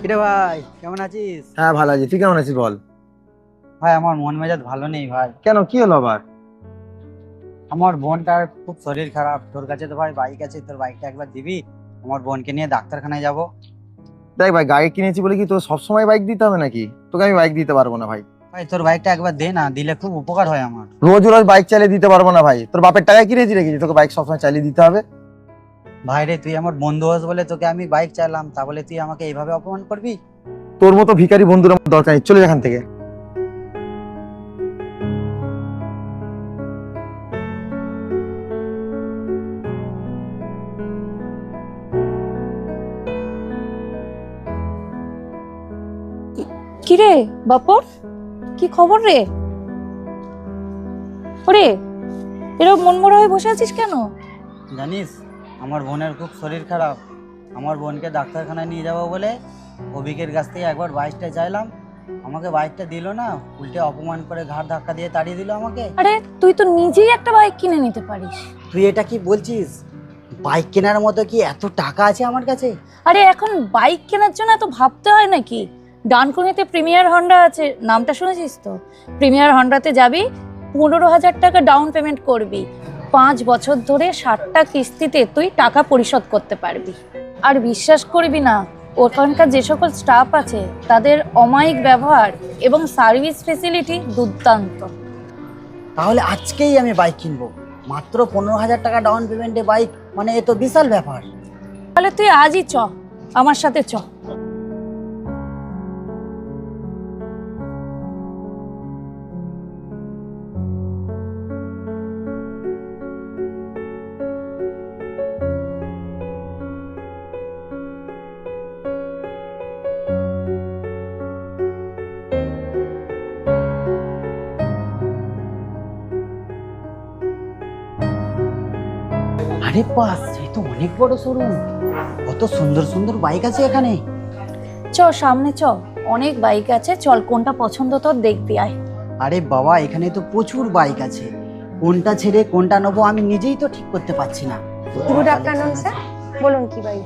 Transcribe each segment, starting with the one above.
কিরে ভাই কেমন আছিস? হ্যাঁ ভালো আছি। তুই কেমন আছিস বল? ভাই আমার মন মেজাজ ভালো নেই ভাই। কেন কি হলো আবার? আমার বোনটার খুব শরীর খারাপ। তোর কাছে তো ভাই বাইক আছে তোর বাইকটা একবার দিবি? আমার বোনকে নিয়ে ডাক্তারখানায় যাব। দেখ ভাই গাড়ি কিনেছি বলে কি তোর সবসময় বাইক দিতে হবে নাকি? তোকে আমি বাইক দিতে পারব না ভাই। ভাই তোর বাইকটা একবার দে না দিলে খুব উপকার হয় আমার। রোজ রোজ বাইক চালিয়ে দিতে পারব না ভাই। তোর বাপের টাকা কিনেছি রেখেছি তোকে বাইক সবসময় চালিয়ে দিতে হবে। ভাই রে তুই আমার বন্ধু হোস বলে তোকে আমি বাইক চাইলাম তা বলে তুই আমাকে এইভাবে অপমান করবি? তোর মতো ভিখারি বন্ধুর আমার দরকার নেই চলে এখান থেকে। কি রে বাপর? কি খবর রে? ওরে এরকম মন মরা হয়ে বসে আছিস কেন? জানিস আমার বোনের খুব শরীর খারাপ। আমার বোনকে ডাক্তারখানায় নিয়ে যাব বলে অভিকের কাছ থেকে একবার বাইকটা চাইলাম। আমাকে বাইকটা দিল না উল্টে অপমান করে ঘাড় ধাক্কা দিয়ে তাড়িয়ে দিল আমাকে। আরে তুই তো নিজেই একটা বাইক কিনে নিতে পারিস। তুই এটা কি বলছিস? বাইক কেনার মতো কি এত টাকা আছে আমার কাছে? আরে এখন বাইক কেনার জন্য এত ভাবতে হয় নাকি? ডানকুনিতে প্রিমিয়ার হন্ডা আছে নামটা শুনেছিস তো? প্রিমিয়ার হন্ডাতে যাবি পনেরো হাজার টাকা ডাউন পেমেন্ট করবি। পাঁচ বছর ধরে ষাটটা কিস্তিতে তুই টাকা পরিশোধ করতে পারবি। আর বিশ্বাস করবি না ওখানকার যে সকল স্টাফ আছে তাদের অমায়িক ব্যবহার এবং সার্ভিস ফেসিলিটি দুর্দান্ত। তাহলে আজকেই আমি বাইক কিনবো। মাত্র পনেরো হাজার টাকা ডাউন পেমেন্টে বাইক মানে এ তো বিশাল ব্যাপার। তাহলে তুই আজই চ আমার সাথে চ। আরে বাস এ তো অনেক বড় শোরুম কত সুন্দর সুন্দর বাইক আছে এখানে। চ সামনে চ। অনেক বাইক আছে চল কোনটা পছন্দ তোর দেখবি আয়। আরে বাবা এখানে তো প্রচুর বাইক আছে। কোনটা ছেড়ে কোনটা নেব আমি নিজেই তো ঠিক করতে পারছি না। Good afternoon sir. বলুন কি বাইক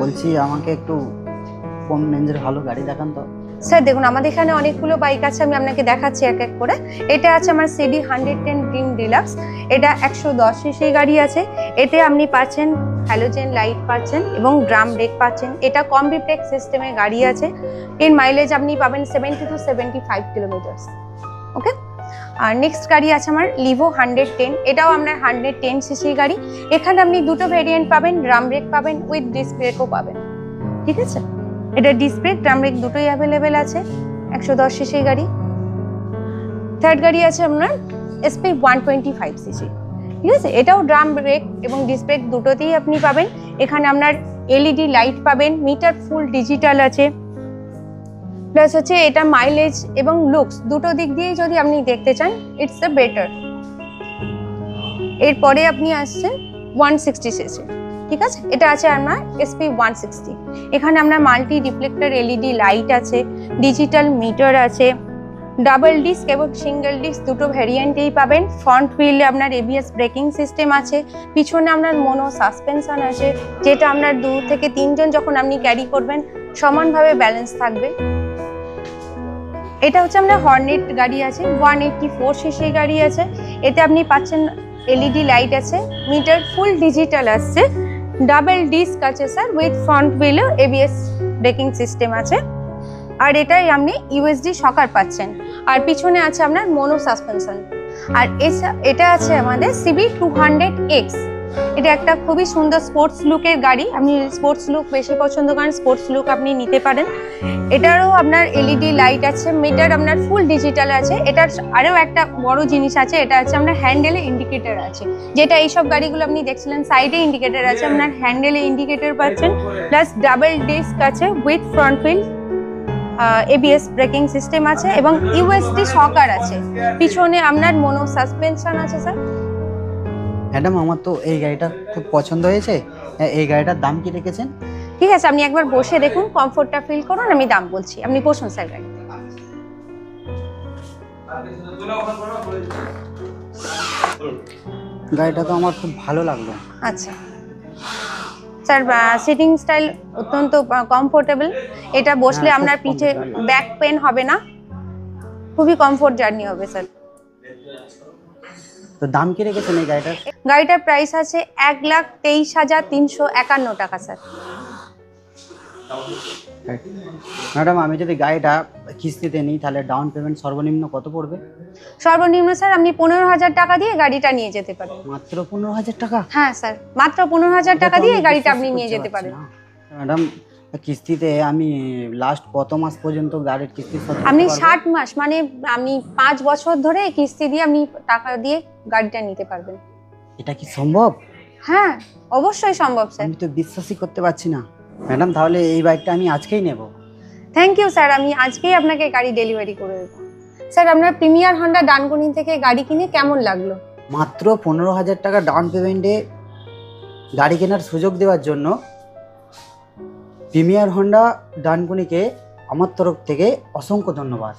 বলছি আমাকে একটু কম রেঞ্জের ভালো গাড়ি দেখান তো। স্যার দেখুন আমাদের এখানে অনেকগুলো বাইক আছে আমি আপনাকে দেখাচ্ছি এক এক করে। এটা আছে আমার সিডি হান্ড্রেড টেন ডিলাক্স এটা একশো দশ সিসি গাড়ি আছে। এতে আপনি পাচ্ছেন হ্যালোজেন লাইট পাচ্ছেন এবং ড্রাম ব্রেক পাচ্ছেন। এটা কম্বি ব্রেক সিস্টেমের গাড়ি আছে। এর মাইলেজ আপনি পাবেন seventy two seventy five kilometres okay আর নেক্সট গাড়ি আছে আমার লিভো হান্ড্রেড টেন এটাও আপনার হান্ড্রেড টেন সিসি গাড়ি। এখানে আপনি দুটো ভেরিয়েন্ট পাবেন ড্রাম ব্রেক পাবেন উইথ ডিস্ক পাবেন। ঠিক আছে? এটা ডিসপ্লে ড্রাম ব্রেক দুটোই অ্যাভেলেবেল আছে। একশো দশ সিসি গাড়ি। থার্ড গাড়ি আছে আপনার SP one twenty five CC ঠিক আছে? এটাও ড্রাম ব্রেক এবং ডিস্ক ব্রেক দুটোতেই আপনি পাবেন। এখানে আপনার এলইডি লাইট পাবেন মিটার ফুল ডিজিটাল আছে। প্লাস হচ্ছে এটা মাইলেজ এবং লুকস দুটো দিক দিয়েই যদি আপনি দেখতে চান ইটস দ্য বেটার এরপরে আপনি আসছেন ওয়ান সিক্সটি সিসি ঠিক আছে? এটা আছে আপনার এসপি ওয়ান সিক্সটি এখানে আপনার মাল্টি রিফ্লেক্টর এলইডি লাইট আছে ডিজিটাল মিটার আছে। ডাবল ডিস্ক এবং সিঙ্গেল ডিস্ক দুটো ভ্যারিয়েন্টেই পাবেন। ফ্রন্ট হুইলে আপনার এবিএস ব্রেকিং সিস্টেম আছে। পিছনে আপনার মোনো সাসপেনশন আছে, যেটা আপনার দু থেকে তিনজন যখন আপনি ক্যারি করবেন, সমানভাবে ব্যালেন্স থাকবে। এটা হচ্ছে আপনার হর্নেট গাড়ি আছে ওয়ান এইটটি ফোর সিসি গাড়ি আছে। এতে আপনি পাচ্ছেন এলইডি লাইট আছে মিটার ফুল ডিজিটাল আসছে। ডাবল ডিস্ক আছে স্যার উইথ ফ্রন্ট হুইলও এবিএস ব্রেকিং সিস্টেম আছে। আর এটাই আপনি ইউএসডি সকার পাচ্ছেন। আর পিছনে আছে আপনার মনো সাসপেনশন আর এটা আছে আমাদের সিবি টু হান্ড্রেড এক্স এটা একটা খুবই সুন্দর স্পোর্টস লুকের গাড়ি। আপনি স্পোর্টস লুক বেশি পছন্দ করেন স্পোর্টস লুক আপনি নিতে পারেন। এটারও আপনার এলইডি লাইট আছে মিটার আপনার ফুল ডিজিটাল আছে। এটার আরও একটা বড় জিনিস আছে, এটা আছে আপনার হ্যান্ডেলে ইন্ডিকেটর আছে। যেটা এইসব গাড়িগুলো আপনি দেখছিলেন সাইডে ইন্ডিকেটর আছে, আপনার হ্যান্ডেলে ইন্ডিকেটর পাচ্ছেন প্লাস ডাবল ডিস্ক আছে with front wheel ABS braking system আছে এবং ইউএসডি সকার আছে। পিছনে আপনার মোনো সাসপেনশন আছে স্যার। ম্যাডাম আমার তো এই গাড়িটা খুব পছন্দ হয়েছে। হ্যাঁ, এই গাড়িটার দাম কি রেখেছেন? ঠিক আছে আপনি একবার বসে দেখুন কমফোর্টটা ফিল করুন আমি দাম বলছি। আপনি বসুন স্যার গাড়ি গাড়িটা তো আমার খুব ভালো লাগল। আচ্ছা। স্যার সিটিং স্টাইল অত্যন্ত কমফোর্টেবল এটা বসলে হ্যাঁ, আপনার পিঠে ব্যাক পেন হবে না। খুবই কমফোর্ট জার্নি হবে স্যার। তো দাম কি রেখেছেন এই গাড়িটার? গাড়িটার প্রাইস আছে এক লাখ তেইশ হাজার তিনশো একান্ন টাকা স্যার। ম্যাডাম আমি যদি গাড়িটা কিস্তিতে নিই তাহলে ডাউন পেমেন্ট সর্বনিম্ন কত পড়বে? সর্বনিম্ন স্যার আপনি পনেরো হাজার টাকা দিয়ে গাড়িটা নিয়ে যেতে পারেন। মাত্র পনেরো হাজার টাকা? হ্যাঁ স্যার মাত্র পনেরো হাজার টাকা দিয়ে গাড়িটা আপনি নিয়ে যেতে পারেন। ম্যাডাম কিস্তিতে আমি লাস্ট কত মাস পর্যন্ত গাড়ির কিস্তি আপনি ষাট মাস মানে আপনি পাঁচ বছর ধরে কিস্তি দিয়ে আপনি টাকা দিয়ে গাড়িটা নিতে পারবেন। এটা কি সম্ভব? হ্যাঁ অবশ্যই সম্ভব স্যার। আমি তো বিশ্বাসই করতে পারছি না। ম্যাডাম তাহলে এই বাইকটা আমি আজকেই নেব। থ্যাংক ইউ স্যার আমি আজকেই আপনাকে গাড়ি ডেলিভারি করে দেব। স্যার আপনার প্রিমিয়ার হন্ডা ডানকুনি থেকে গাড়ি কিনে কেমন লাগল? মাত্র পনেরো হাজার টাকা ডাউন পেমেন্টে গাড়ি কেনার সুযোগ দেওয়ার জন্য প্রিমিয়ার হন্ডা ডানকুনিকে আমার তরফ থেকে অসংখ্য ধন্যবাদ।